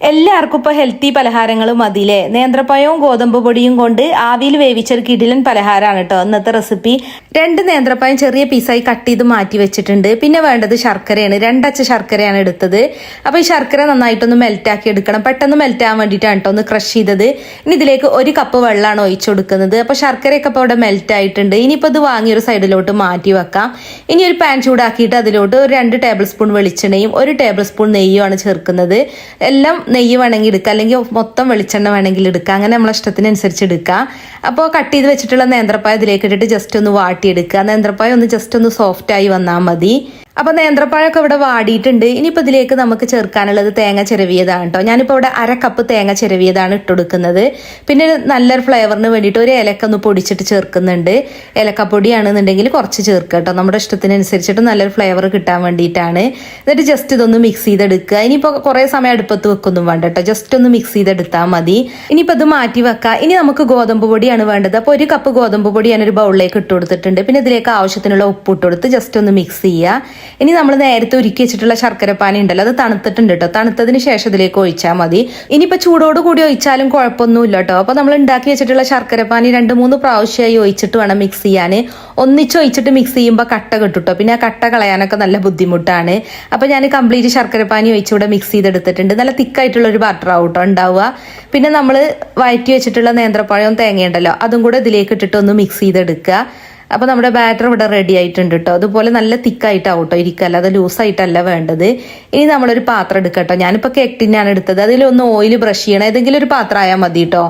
എല്ലാവർക്കും ഇപ്പോൾ ഹെൽത്തി പലഹാരങ്ങൾ മതിയില്ലേ? നേന്ത്രപ്പഴവും ഗോതമ്പ് പൊടിയും കൊണ്ട് ആവിയിൽ വേവിച്ചൊരു കിടിലൻ പലഹാരമാണ് കേട്ടോ. ഇന്നത്തെ റെസിപ്പി രണ്ട് നേന്ത്രപ്പഴം ചെറിയ പീസായി കട്ട് ചെയ്ത് മാറ്റി വെച്ചിട്ടുണ്ട്. പിന്നെ വേണ്ടത് ശർക്കരയാണ്. രണ്ടച്ച ശർക്കരയാണ് എടുത്തത്. അപ്പോൾ ഈ ശർക്കര നന്നായിട്ടൊന്ന് മെൽറ്റാക്കി എടുക്കണം. പെട്ടെന്ന് മെൽറ്റാൻ വേണ്ടിയിട്ടാണ് കേട്ടോ ഒന്ന് ക്രഷ് ചെയ്തത്. ഇനി ഇതിലേക്ക് ഒരു കപ്പ് വെള്ളമാണ് ഒഴിച്ചു കൊടുക്കുന്നത്. അപ്പോൾ ശർക്കരയൊക്കെ ഇപ്പോൾ ഇവിടെ മെൽറ്റ് ആയിട്ടുണ്ട്. ഇനിയിപ്പോൾ ഇത് വാങ്ങി ഒരു സൈഡിലോട്ട് മാറ്റി വെക്കാം. ഇനി ഒരു പാൻ ചൂടാക്കിയിട്ട് അതിലോട്ട് ഒരു രണ്ട് ടേബിൾ സ്പൂൺ വെളിച്ചെണ്ണയും ഒരു ടേബിൾ സ്പൂൺ നെയ്യുമാണ് ചേർക്കുന്നത്. എല്ലാം നെയ്യ് വേണമെങ്കിൽ എടുക്കുക അല്ലെങ്കിൽ മൊത്തം വെളിച്ചെണ്ണ വേണമെങ്കിൽ എടുക്കുക. അങ്ങനെ നമ്മളെ ഇഷ്ടത്തിനനുസരിച്ച് എടുക്കുക. അപ്പോൾ കട്ട് ചെയ്ത് വെച്ചിട്ടുള്ള നേന്ത്രപ്പായ ഇതിലേക്ക് ഇട്ടിട്ട് ജസ്റ്റ് ഒന്ന് വാട്ടിയെടുക്കുക. നേന്ത്രപ്പായ ഒന്ന് ജസ്റ്റ് ഒന്ന് സോഫ്റ്റായി വന്നാൽ മതി. അപ്പോൾ നേന്ത്രപ്പഴമൊക്കെ ഇവിടെ വാടിയിട്ടുണ്ട്. ഇനിയിപ്പോൾ ഇതിലേക്ക് നമുക്ക് ചേർക്കാനുള്ളത് തേങ്ങ ചിരവിയതാണ് കേട്ടോ ഞാനിപ്പോൾ ഇവിടെ അര കപ്പ് തേങ്ങ ചിരവിയതാണ് ഇട്ടുകൊടുക്കുന്നത് പിന്നെ നല്ലൊരു ഫ്ലേവറിന് വേണ്ടിയിട്ട് ഒരു ഏലക്ക ഒന്ന് പൊടിച്ചിട്ട് ചേർക്കുന്നുണ്ട്. ഏലക്കപ്പൊടിയാണെന്നുണ്ടെങ്കിൽ കുറച്ച് ചേർക്കുക കേട്ടോ നമ്മുടെ ഇഷ്ടത്തിനനുസരിച്ചിട്ട് നല്ലൊരു ഫ്ലേവർ കിട്ടാൻ വേണ്ടിയിട്ടാണ്. എന്നിട്ട് ജസ്റ്റ് ഇതൊന്ന് മിക്സ് ചെയ്തെടുക്കുക. ഇനിയിപ്പോൾ കുറേ സമയം അടുപ്പത്ത് വെക്കൊന്നും വേണ്ട കേട്ടോ ജസ്റ്റ് ഒന്ന് മിക്സ് ചെയ്തെടുത്താൽ മതി. ഇനിയിപ്പോൾ ഇത് മാറ്റി വെക്കുക ഇനി നമുക്ക് ഗോതമ്പ് പൊടിയാണ് വേണ്ടത്. അപ്പോൾ ഒരു കപ്പ് ഗോതമ്പ് പൊടി ഞാനൊരു ബൗളിലേക്ക് ഇട്ട് കൊടുത്തിട്ടുണ്ട് പിന്നെ ഇതിലേക്ക് ആവശ്യത്തിനുള്ള ഉപ്പ് ഇട്ട് കൊടുത്ത് ജസ്റ്റ് ഒന്ന് മിക്സ് ചെയ്യുക. ഇനി നമ്മൾ നേരത്തെ ഒരുക്കി വെച്ചിട്ടുള്ള ശർക്കരപ്പാനി ഉണ്ടല്ലോ അത് തണുത്തിട്ടുണ്ട് കേട്ടോ തണുത്തതിന് ശേഷം അതിലേക്ക് ഒഴിച്ചാൽ മതി. ഇനിയിപ്പോൾ ചൂടോട് കൂടി ഒഴിച്ചാലും കുഴപ്പമൊന്നുമില്ല കേട്ടോ അപ്പോൾ നമ്മൾ ഉണ്ടാക്കി വെച്ചിട്ടുള്ള ശർക്കരപ്പാനി രണ്ട് മൂന്ന് പ്രാവശ്യമായി ഒഴിച്ചിട്ട് വേണം മിക്സ് ചെയ്യാൻ. ഒന്നിച്ച് ഒഴിച്ചിട്ട് മിക്സ് ചെയ്യുമ്പോൾ കട്ട കിട്ടുട്ടോ പിന്നെ ആ കട്ട കളയാനൊക്കെ നല്ല ബുദ്ധിമുട്ടാണ്. അപ്പോൾ ഞാൻ കംപ്ലീറ്റ് ശർക്കരപ്പാനി ഒഴിച്ചുകൂടെ മിക്സ് ചെയ്തെടുത്തിട്ടുണ്ട്. നല്ല തിക്കായിട്ടുള്ള ഒരു ബട്ടർ ആവട്ടോ ഉണ്ടാവുക. പിന്നെ നമ്മൾ വയറ്റി വെച്ചിട്ടുള്ള നേന്ത്രപ്പഴവും തേങ്ങയുണ്ടല്ലോ അതും കൂടെ ഇതിലേക്ക് ഇട്ടിട്ട് ഒന്ന് മിക്സ് ചെയ്തെടുക്കുക. അപ്പോൾ നമ്മുടെ ബാറ്റർ ഇവിടെ റെഡി ആയിട്ടുണ്ട് കേട്ടോ അതുപോലെ നല്ല തിക്കായിട്ടാവും കേട്ടോ ഇരിക്കുക അല്ലാതെ ലൂസായിട്ടല്ല വേണ്ടത്. ഇനി നമ്മളൊരു പാത്രം എടുക്കുക കേട്ടോ ഞാനിപ്പോൾ കെട്ടിനാണ് എടുത്തത്. അതിലൊന്ന് ഓയിൽ ബ്രഷ് ചെയ്യണം. ഏതെങ്കിലും ഒരു പാത്രം ആയാൽ മതി കേട്ടോ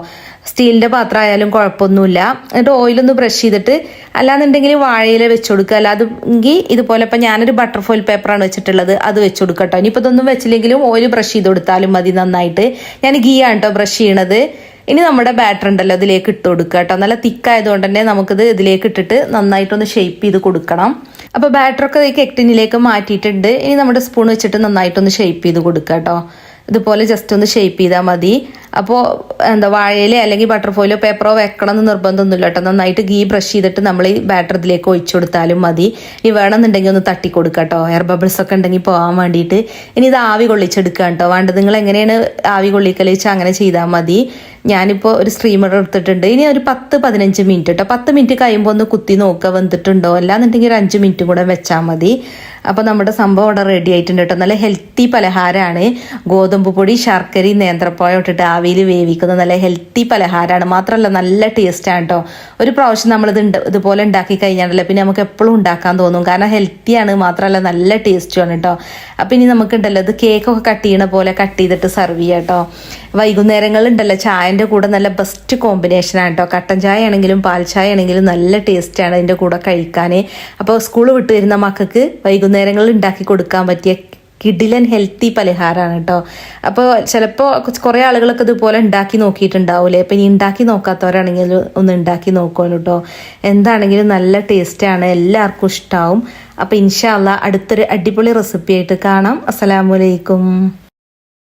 സ്റ്റീലിന്റെ പാത്രം ആയാലും കുഴപ്പമൊന്നുമില്ല. എന്നിട്ട് ഓയിലൊന്ന് ബ്രഷ് ചെയ്തിട്ട് അല്ലാന്നുണ്ടെങ്കിൽ വാഴയില വെച്ച് കൊടുക്കുക അല്ലാതെങ്കിൽ ഇതുപോലെ ഇപ്പം ഞാനൊരു ബട്ടർ ഫോയിൽ പേപ്പറാണ് വെച്ചിട്ടുള്ളത്. അത് വെച്ച് കൊടുക്കുക കേട്ടോ ഇനിയിപ്പോൾ ഇതൊന്നും വെച്ചില്ലെങ്കിലും ഓയിൽ ബ്രഷ് ചെയ്ത് കൊടുത്താലും മതി നന്നായിട്ട്. ഞാൻ ഗീ ആണ് കേട്ടോ ബ്രഷ് ചെയ്യണത്. ഇനി നമ്മുടെ ബാറ്റർ ഉണ്ടല്ലോ ഇതിലേക്ക് ഇട്ട് കൊടുക്കുക കേട്ടോ. നല്ല തിക്കായതുകൊണ്ട് തന്നെ നമുക്കിത് ഇതിലേക്ക് ഇട്ടിട്ട് നന്നായിട്ടൊന്ന് ഷേപ്പ് ചെയ്ത് കൊടുക്കണം. അപ്പോൾ ബാറ്ററൊക്കെ ഈ കെക്ടിനിലേക്ക് മാറ്റിയിട്ടുണ്ട്. ഇനി നമ്മുടെ സ്പൂൺ വെച്ചിട്ട് നന്നായിട്ടൊന്ന് ഷേപ്പ് ചെയ്ത് കൊടുക്കുക കേട്ടോ. ഇതുപോലെ ജസ്റ്റ് ഒന്ന് ഷേപ്പ് ചെയ്താൽ മതി. അപ്പോൾ എന്താ വാഴയിലോ അല്ലെങ്കിൽ ബട്ടർഫോയിലോ പേപ്പറോ വെക്കണം എന്ന് നിർബന്ധമൊന്നുമില്ല കേട്ടോ. നന്നായിട്ട് ഗീ ബ്രഷ് ചെയ്തിട്ട് നമ്മൾ ഈ ബാറ്റർ ഇതിലേക്ക് ഒഴിച്ചു കൊടുത്താലും മതി. ഇനി വേണമെന്നുണ്ടെങ്കിൽ ഒന്ന് തട്ടി കൊടുക്കുക കേട്ടോ. എയർ ബബിൾസ് ഒക്കെ ഉണ്ടെങ്കിൽ പോകാൻ വേണ്ടിയിട്ട്. ഇനി ഇത് ആവി കൊള്ളിച്ചെടുക്കുക കേട്ടോ. വേണ്ടത് നിങ്ങൾ എങ്ങനെയാണ് ആവി കൊള്ളിക്കൽ വെച്ചാൽ അങ്ങനെ ചെയ്താൽ മതി. ഞാനിപ്പോൾ ഒരു സ്ട്രീമർ എടുത്തിട്ടുണ്ട്. ഇനി ഒരു പത്ത് പതിനഞ്ച് മിനിറ്റ് കേട്ടോ പത്ത് മിനിറ്റ് കഴിയുമ്പോൾ ഒന്ന് കുത്തി നോക്കുക വന്നിട്ടുണ്ടോ? അല്ലാന്നുണ്ടെങ്കിൽ ഒരു അഞ്ച് മിനിറ്റ് കൂടെ വെച്ചാൽ മതി. അപ്പോൾ നമ്മുടെ സംഭവം അവിടെ റെഡി ആയിട്ടുണ്ട് കേട്ടോ. നല്ല ഹെൽത്തി പലഹാരമാണ്. ഗോതമ്പ് പൊടി ശർക്കരയും നേന്ത്രപ്പഴം ഇട്ടിട്ട് ആവിയിൽ വേവിക്കുന്ന നല്ല ഹെൽത്തി പലഹാരമാണ്. മാത്രമല്ല നല്ല ടേസ്റ്റാണ് കേട്ടോ ഒരു പ്രാവശ്യം നമ്മളിത് ഇതുപോലെ ഉണ്ടാക്കി കഴിഞ്ഞാണല്ലോ പിന്നെ നമുക്ക് എപ്പോഴും ഉണ്ടാക്കാൻ തോന്നും. കാരണം ഹെൽത്തിയാണ് മാത്രമല്ല നല്ല ടേസ്റ്റുമാണ് കേട്ടോ അപ്പം ഇനി നമുക്കുണ്ടല്ലോ ഇത് കേക്കൊക്കെ കട്ട് ചെയ്യണ പോലെ കട്ട് ചെയ്തിട്ട് സെർവ് ചെയ്യാം കേട്ടോ വൈകുന്നേരങ്ങളുണ്ടല്ലോ ചായന്റെ കൂടെ നല്ല ബെസ്റ്റ് കോമ്പിനേഷൻ ആണ് കേട്ടോ കട്ടൻ ചായ ആണെങ്കിലും പാൽ ചായ ആണെങ്കിലും നല്ല ടേസ്റ്റാണ് അതിന്റെ കൂടെ കഴിക്കാൻ അപ്പോൾ സ്കൂൾ വിട്ട് വരുന്ന മക്കൾക്ക് വൈകുന്നേരങ്ങളിൽ ഉണ്ടാക്കി കൊടുക്കാൻ പറ്റിയ കിഡിലൻ ഹെൽത്തി പലഹാരമാണ് കേട്ടോ അപ്പോൾ ചിലപ്പോൾ കുറേ ആളുകളൊക്കെ ഇതുപോലെ ഉണ്ടാക്കി നോക്കിയിട്ടുണ്ടാവില്ലേ അപ്പം ഇനി ഉണ്ടാക്കി നോക്കാത്തവരാണെങ്കിൽ ഒന്ന് ഉണ്ടാക്കി നോക്കുമല്ലോ കേട്ടോ എന്താണെങ്കിലും നല്ല ടേസ്റ്റാണ് എല്ലാവർക്കും ഇഷ്ടമാവും അപ്പോൾ ഇൻഷാല്ല അടുത്തൊരു അടിപൊളി റെസിപ്പി ആയിട്ട് കാണാം. അസ്സലാമലൈക്കും